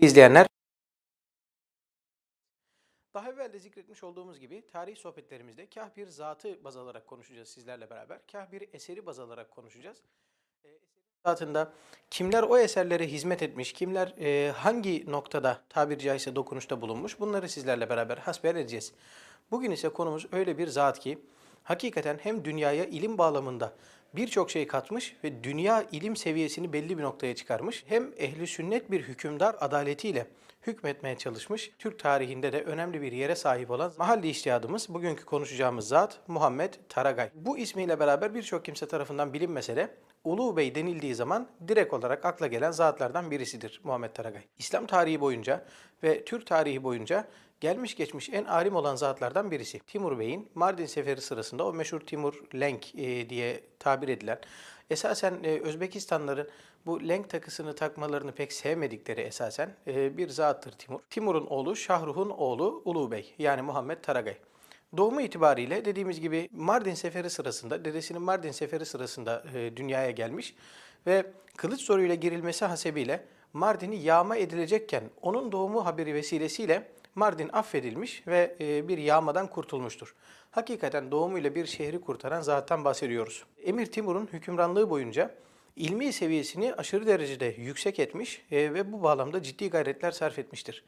İzleyenler, daha evvel de zikretmiş olduğumuz gibi tarih sohbetlerimizde kah bir zatı baz alarak konuşacağız sizlerle beraber, kah bir eseri baz alarak konuşacağız. Ee, zatında kimler o eserlere hizmet etmiş, kimler e, hangi noktada tabiri caizse dokunuşta bulunmuş bunları sizlerle beraber hasbihal edeceğiz. Bugün ise konumuz öyle bir zat ki hakikaten hem dünyaya ilim bağlamında birçok şey katmış ve dünya ilim seviyesini belli bir noktaya çıkarmış. Hem ehli sünnet bir hükümdar adaletiyle hükmetmeye çalışmış. Türk tarihinde de önemli bir yere sahip olan mahalli iştihadımız bugünkü konuşacağımız zat Muhammed Taragay. Bu ismiyle beraber birçok kimse tarafından bilinmese de Ulu Bey denildiği zaman direkt olarak akla gelen zatlardan birisidir Muhammed Taragay. İslam tarihi boyunca ve Türk tarihi boyunca gelmiş geçmiş en alim olan zatlardan birisi. Timur Bey'in Mardin seferi sırasında o meşhur Timur Lenk e, diye tabir edilen esasen e, Özbekistanlıların bu lenk takısını takmalarını pek sevmedikleri esasen e, bir zattır Timur. Timur'un oğlu Şahruh'un oğlu Ulu Bey yani Muhammed Taragay. Doğumu itibariyle dediğimiz gibi Mardin seferi sırasında, dedesinin Mardin seferi sırasında e, dünyaya gelmiş ve kılıç zoruyla girilmesi hasebiyle Mardin'i yağma edilecekken onun doğumu haberi vesilesiyle Mardin affedilmiş ve e, bir yağmadan kurtulmuştur. Hakikaten doğumuyla bir şehri kurtaran zattan bahsediyoruz. Emir Timur'un hükümranlığı boyunca ilmi seviyesini aşırı derecede yüksek etmiş e, ve bu bağlamda ciddi gayretler sarf etmiştir.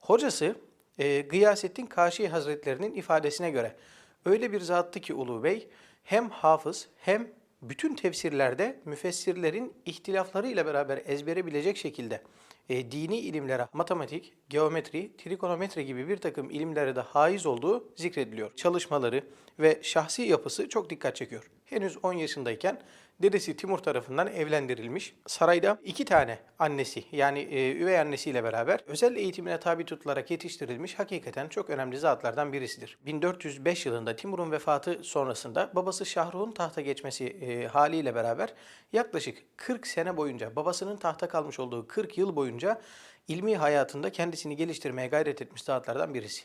Hocası e, Gıyasettin Kaşi Hazretlerinin ifadesine göre öyle bir zattı ki Ulu Bey hem hafız hem bütün tefsirlerde müfessirlerin ihtilaflarıyla beraber ezbere bilecek şekilde e, dini ilimlere matematik, geometri, trikonometri gibi bir takım ilimlere de haiz olduğu zikrediliyor. Çalışmaları ve şahsi yapısı çok dikkat çekiyor. Henüz 10 yaşındayken dedesi Timur tarafından evlendirilmiş. Sarayda iki tane annesi yani e, üvey annesiyle beraber özel eğitimine tabi tutularak yetiştirilmiş hakikaten çok önemli zatlardan birisidir. 1405 yılında Timur'un vefatı sonrasında babası Şahruh'un tahta geçmesi e, haliyle beraber yaklaşık 40 sene boyunca babasının tahta kalmış olduğu 40 yıl boyunca ilmi hayatında kendisini geliştirmeye gayret etmiş zatlardan birisi.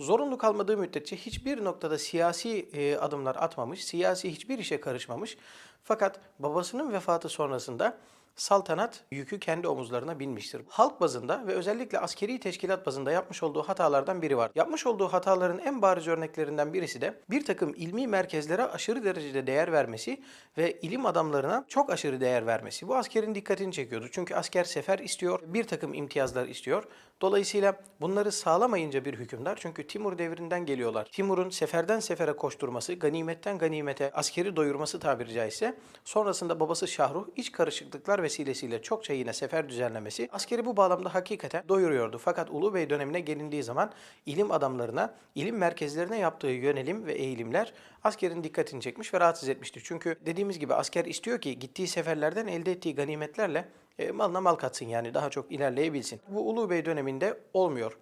Zorunlu kalmadığı müddetçe hiçbir noktada siyasi e, adımlar atmamış, siyasi hiçbir işe karışmamış. Fakat babasının vefatı sonrasında saltanat yükü kendi omuzlarına binmiştir. Halk bazında ve özellikle askeri teşkilat bazında yapmış olduğu hatalardan biri var. Yapmış olduğu hataların en bariz örneklerinden birisi de bir takım ilmi merkezlere aşırı derecede değer vermesi ve ilim adamlarına çok aşırı değer vermesi. Bu askerin dikkatini çekiyordu. Çünkü asker sefer istiyor, bir takım imtiyazlar istiyor. Dolayısıyla bunları sağlamayınca bir hükümdar, çünkü Timur devrinden geliyorlar. Timur'un seferden sefere koşturması, ganimetten ganimete askeri doyurması tabiri caizse, sonrasında babası Şahruh iç karışıklıklar vesilesiyle çokça yine sefer düzenlemesi askeri bu bağlamda hakikaten doyuruyordu. Fakat Ulu Bey dönemine gelindiği zaman ilim adamlarına, ilim merkezlerine yaptığı yönelim ve eğilimler askerin dikkatini çekmiş ve rahatsız etmişti. Çünkü dediğimiz gibi asker istiyor ki gittiği seferlerden elde ettiği ganimetlerle e, malına mal katsın yani daha çok ilerleyebilsin. Bu Ulu Bey döneminde olmuyor.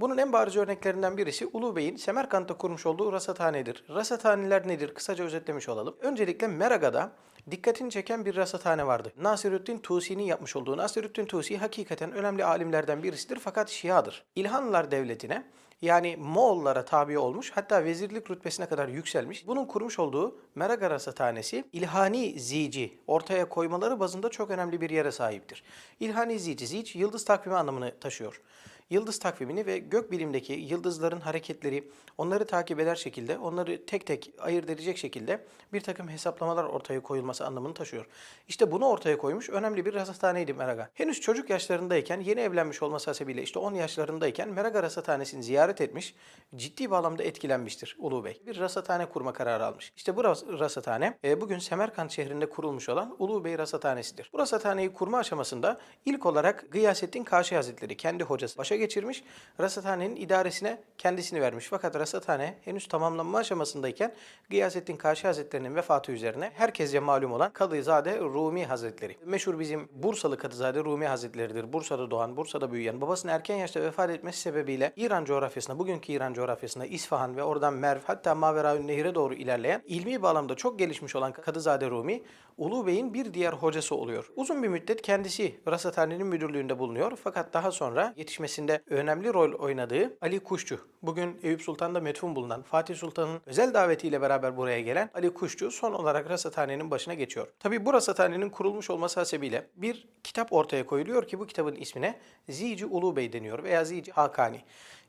Bunun en bariz örneklerinden birisi Ulu Bey'in Semerkant'ta kurmuş olduğu rasathanedir. Rasathaneler nedir? Kısaca özetlemiş olalım. Öncelikle Meraga'da dikkatini çeken bir rasathane vardı. Nasiruddin Tusi'nin yapmış olduğu. Nasiruddin Tusi hakikaten önemli alimlerden birisidir fakat Şiadır. İlhanlılar devletine yani Moğollara tabi olmuş hatta vezirlik rütbesine kadar yükselmiş. Bunun kurmuş olduğu Meraga Rasathanesi İlhani Zici ortaya koymaları bazında çok önemli bir yere sahiptir. İlhani Zici, Zic yıldız takvimi anlamını taşıyor yıldız takvimini ve gök bilimdeki yıldızların hareketleri onları takip eder şekilde, onları tek tek ayırt edecek şekilde bir takım hesaplamalar ortaya koyulması anlamını taşıyor. İşte bunu ortaya koymuş önemli bir rasathaneydi Meraga. Henüz çocuk yaşlarındayken yeni evlenmiş olması hasebiyle işte 10 yaşlarındayken Meraga rasathanesini ziyaret etmiş, ciddi bağlamda etkilenmiştir Ulu Bey. Bir rasathane kurma kararı almış. İşte bu ras- rasathane e, bugün Semerkant şehrinde kurulmuş olan Ulu Bey Rasathanesi'dir. Bu rasathaneyi kurma aşamasında ilk olarak Gıyasettin Kaşi Hazretleri kendi hocası başa geçirmiş. Rasathanenin idaresine kendisini vermiş. Fakat rasathane henüz tamamlanma aşamasındayken Gıyasettin Kaşi Hazretleri'nin vefatı üzerine herkese malum olan Kadızade Rumi Hazretleri. Meşhur bizim Bursalı Kadızade Rumi Hazretleri'dir. Bursa'da doğan, Bursa'da büyüyen, babasının erken yaşta vefat etmesi sebebiyle İran coğrafyasına, bugünkü İran coğrafyasına, İsfahan ve oradan Merv hatta Maveraün Nehir'e doğru ilerleyen, ilmi bağlamda çok gelişmiş olan Kadızade Rumi, Ulu Bey'in bir diğer hocası oluyor. Uzun bir müddet kendisi rasathanenin müdürlüğünde bulunuyor fakat daha sonra yetişmesinden hikayesinde önemli rol oynadığı Ali Kuşçu. Bugün Eyüp Sultan'da metfun bulunan Fatih Sultan'ın özel davetiyle beraber buraya gelen Ali Kuşçu son olarak rasathanenin başına geçiyor. Tabi bu rasathanenin kurulmuş olması hasebiyle bir kitap ortaya koyuluyor ki bu kitabın ismine Zici Ulu Bey deniyor veya Zici Hakani.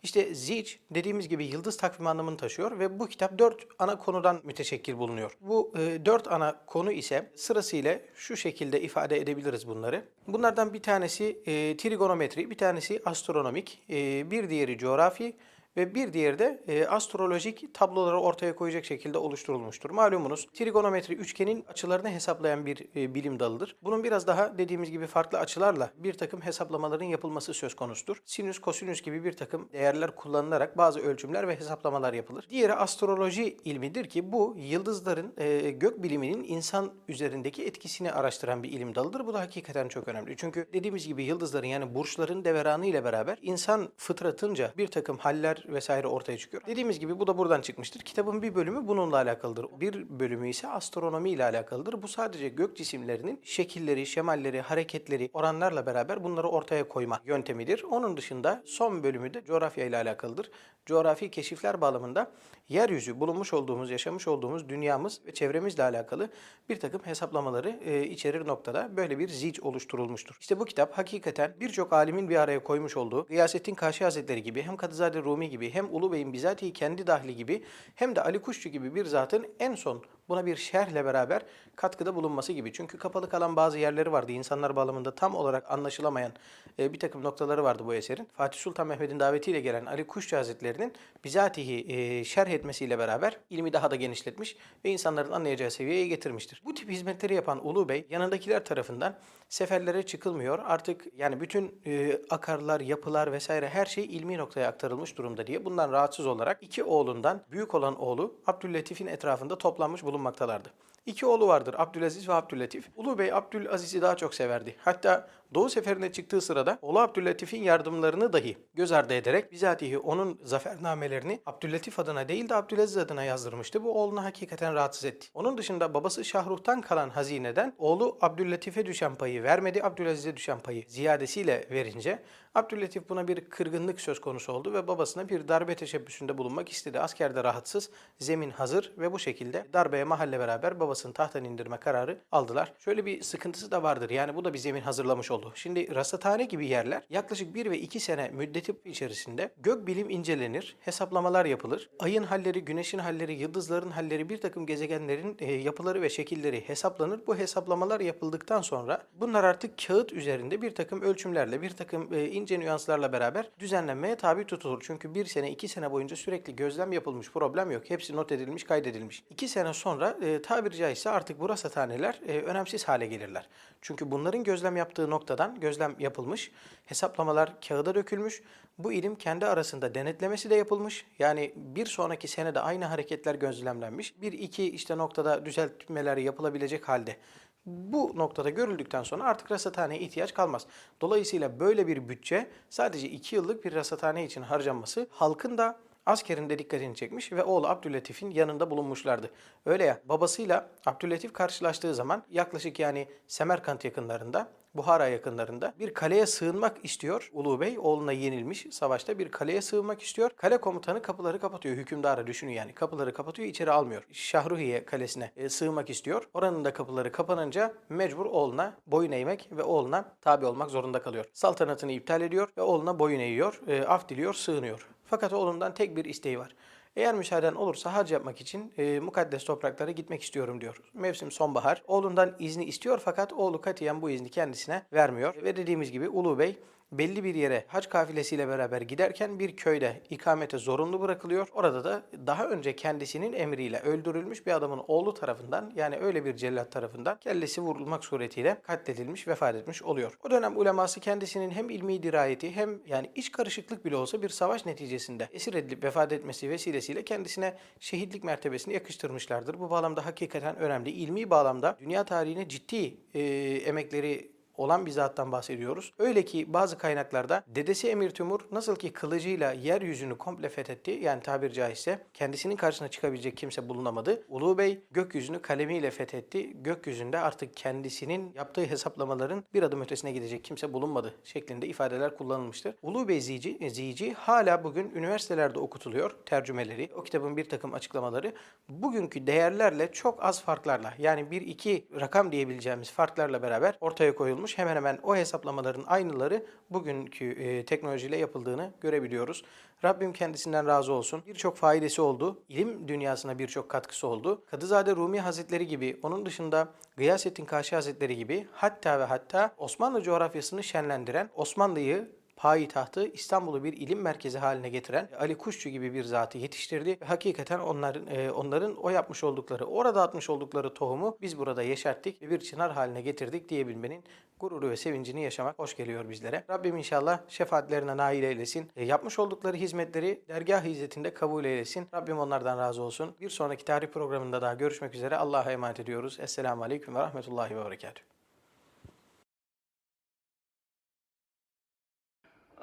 İşte Zic dediğimiz gibi yıldız takvimi anlamını taşıyor ve bu kitap dört ana konudan müteşekkil bulunuyor. Bu e, dört ana konu ise sırasıyla şu şekilde ifade edebiliriz bunları. Bunlardan bir tanesi e, trigonometri, bir tanesi astronomik, e, bir diğeri coğrafi ve bir diğeri de e, astrolojik tabloları ortaya koyacak şekilde oluşturulmuştur. Malumunuz trigonometri üçgenin açılarını hesaplayan bir e, bilim dalıdır. Bunun biraz daha dediğimiz gibi farklı açılarla bir takım hesaplamaların yapılması söz konusudur. Sinüs, kosinüs gibi bir takım değerler kullanılarak bazı ölçümler ve hesaplamalar yapılır. Diğeri astroloji ilmidir ki bu yıldızların e, gök biliminin insan üzerindeki etkisini araştıran bir ilim dalıdır. Bu da hakikaten çok önemli. Çünkü dediğimiz gibi yıldızların yani burçların deveranı ile beraber insan fıtratınca bir takım haller vesaire ortaya çıkıyor. Dediğimiz gibi bu da buradan çıkmıştır. Kitabın bir bölümü bununla alakalıdır. Bir bölümü ise astronomi ile alakalıdır. Bu sadece gök cisimlerinin şekilleri, şemalleri, hareketleri, oranlarla beraber bunları ortaya koyma yöntemidir. Onun dışında son bölümü de coğrafya ile alakalıdır. Coğrafi keşifler bağlamında yeryüzü, bulunmuş olduğumuz, yaşamış olduğumuz dünyamız ve çevremizle alakalı bir takım hesaplamaları e, içerir noktada böyle bir zic oluşturulmuştur. İşte bu kitap hakikaten birçok alimin bir araya koymuş olduğu Gıyasettin Kaşi Hazretleri gibi hem Kadızade Rumi gibi hem Ulu Bey'in bizatihi kendi dahli gibi hem de Ali Kuşçu gibi bir zatın en son buna bir şerhle beraber katkıda bulunması gibi. Çünkü kapalı kalan bazı yerleri vardı. İnsanlar bağlamında tam olarak anlaşılamayan e, bir takım noktaları vardı bu eserin. Fatih Sultan Mehmet'in davetiyle gelen Ali Kuşçu Hazretleri'nin bizatihi e, şerh etmesiyle beraber ilmi daha da genişletmiş ve insanların anlayacağı seviyeye getirmiştir. Bu tip hizmetleri yapan Ulu Bey yanındakiler tarafından seferlere çıkılmıyor. Artık yani bütün e, akarlar, yapılar vesaire her şey ilmi noktaya aktarılmış durumda diye bundan rahatsız olarak iki oğlundan büyük olan oğlu Abdüllatif'in etrafında toplanmış bulunmaktalardı. İki oğlu vardır Abdülaziz ve Abdüllatif. Ulu Bey Abdülaziz'i daha çok severdi. Hatta Doğu seferine çıktığı sırada oğlu Abdüllatif'in yardımlarını dahi göz ardı ederek bizatihi onun zafernamelerini Abdüllatif adına değil de Abdülaziz adına yazdırmıştı. Bu oğlunu hakikaten rahatsız etti. Onun dışında babası Şahruh'tan kalan hazineden oğlu Abdüllatif'e düşen payı vermedi. Abdülaziz'e düşen payı ziyadesiyle verince Abdüllatif buna bir kırgınlık söz konusu oldu ve babasına bir darbe teşebbüsünde bulunmak istedi. Askerde rahatsız, zemin hazır ve bu şekilde darbeye mahalle beraber babasını tahttan indirme kararı aldılar. Şöyle bir sıkıntısı da vardır. Yani bu da bir zemin hazırlamış oldu. Şimdi rasathane gibi yerler yaklaşık 1 ve 2 sene müddeti içerisinde gök bilim incelenir, hesaplamalar yapılır. Ayın halleri, güneşin halleri, yıldızların halleri, bir takım gezegenlerin e, yapıları ve şekilleri hesaplanır. Bu hesaplamalar yapıldıktan sonra bunlar artık kağıt üzerinde bir takım ölçümlerle, bir takım e, ince nüanslarla beraber düzenlenmeye tabi tutulur. Çünkü bir sene, iki sene boyunca sürekli gözlem yapılmış, problem yok. Hepsi not edilmiş, kaydedilmiş. İki sene sonra e, tabiri caizse artık bu rasathaneler e, önemsiz hale gelirler. Çünkü bunların gözlem yaptığı noktadan gözlem yapılmış, hesaplamalar kağıda dökülmüş. Bu ilim kendi arasında denetlemesi de yapılmış. Yani bir sonraki senede aynı hareketler gözlemlenmiş. Bir iki işte noktada düzeltmeler yapılabilecek halde bu noktada görüldükten sonra artık rasathaneye ihtiyaç kalmaz. Dolayısıyla böyle bir bütçe sadece 2 yıllık bir rasathane için harcanması halkın da askerin de dikkatini çekmiş ve oğlu Abdüllatif'in yanında bulunmuşlardı. Öyle ya babasıyla Abdüllatif karşılaştığı zaman yaklaşık yani Semerkant yakınlarında Buhara yakınlarında bir kaleye sığınmak istiyor. Ulu Bey oğluna yenilmiş savaşta bir kaleye sığınmak istiyor. Kale komutanı kapıları kapatıyor. Hükümdara düşünün yani. Kapıları kapatıyor içeri almıyor. Şahruhiye kalesine e, sığınmak istiyor. Oranın da kapıları kapanınca mecbur oğluna boyun eğmek ve oğluna tabi olmak zorunda kalıyor. Saltanatını iptal ediyor ve oğluna boyun eğiyor. E, af diliyor, sığınıyor. Fakat oğlundan tek bir isteği var. Eğer müsaaden olursa hac yapmak için e, mukaddes topraklara gitmek istiyorum diyor. Mevsim sonbahar. Oğlundan izni istiyor fakat oğlu katiyen bu izni kendisine vermiyor. Ve dediğimiz gibi Ulu Bey belli bir yere hac kafilesiyle beraber giderken bir köyde ikamete zorunlu bırakılıyor. Orada da daha önce kendisinin emriyle öldürülmüş bir adamın oğlu tarafından yani öyle bir cellat tarafından kellesi vurulmak suretiyle katledilmiş, vefat etmiş oluyor. O dönem uleması kendisinin hem ilmi dirayeti hem yani iç karışıklık bile olsa bir savaş neticesinde esir edilip vefat etmesi vesilesiyle kendisine şehitlik mertebesini yakıştırmışlardır. Bu bağlamda hakikaten önemli. İlmi bağlamda dünya tarihine ciddi e, emekleri olan bir zattan bahsediyoruz. Öyle ki bazı kaynaklarda dedesi Emir Timur nasıl ki kılıcıyla yeryüzünü komple fethetti yani tabir caizse kendisinin karşısına çıkabilecek kimse bulunamadı. Ulu Bey gökyüzünü kalemiyle fethetti. Gökyüzünde artık kendisinin yaptığı hesaplamaların bir adım ötesine gidecek kimse bulunmadı şeklinde ifadeler kullanılmıştır. Ulu Bey Zici, Zici hala bugün üniversitelerde okutuluyor tercümeleri. O kitabın bir takım açıklamaları bugünkü değerlerle çok az farklarla yani bir iki rakam diyebileceğimiz farklarla beraber ortaya koyulmuş. Hemen hemen o hesaplamaların aynıları bugünkü e, teknolojiyle yapıldığını görebiliyoruz. Rabbim kendisinden razı olsun. Birçok faidesi oldu. İlim dünyasına birçok katkısı oldu. Kadızade Rumi Hazretleri gibi, onun dışında Gıyasettin Kaşi Hazretleri gibi hatta ve hatta Osmanlı coğrafyasını şenlendiren, Osmanlı'yı payitahtı İstanbul'u bir ilim merkezi haline getiren Ali Kuşçu gibi bir zatı yetiştirdi. Hakikaten onların e, onların o yapmış oldukları, orada atmış oldukları tohumu biz burada yeşerttik ve bir çınar haline getirdik diyebilmenin gururu ve sevincini yaşamak hoş geliyor bizlere. Rabbim inşallah şefaatlerine nail eylesin. E, yapmış oldukları hizmetleri dergah hizmetinde kabul eylesin. Rabbim onlardan razı olsun. Bir sonraki tarih programında daha görüşmek üzere. Allah'a emanet ediyoruz. Esselamu Aleyküm ve Rahmetullahi ve Berekatuhu.